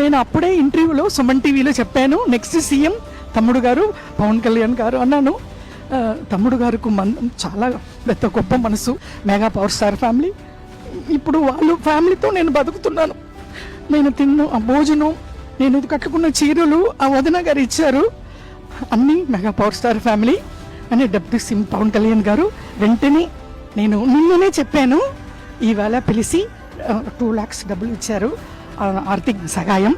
నేను అప్పుడే ఇంటర్వ్యూలో సుమన్ టీవీలో చెప్పాను. నెక్స్ట్ సీఎం తమ్ముడు గారు పవన్ కళ్యాణ్ గారు అన్నాను. తమ్ముడు గారికి మన చాలా పెద్ద గొప్ప మనసు మెగా పవర్ స్టార్ ఫ్యామిలీ. ఇప్పుడు వాళ్ళు ఫ్యామిలీతో నేను బతుకుతున్నాను. నేను తిన్న ఆ భోజనం నేను కట్టుకున్న చీరలు ఆ వదిన గారు ఇచ్చారు. అన్నీ మెగా పవర్ స్టార్ ఫ్యామిలీ అని డబ్ల్యూ సిమ్ పవన్ కళ్యాణ్ గారు వెంటనే నేను నిన్ననే చెప్పాను. ఈవేళ పిలిచి టూ ల్యాక్స్ డబ్బులు ఇచ్చారు. ఆ, ఆర్థిక సహాయం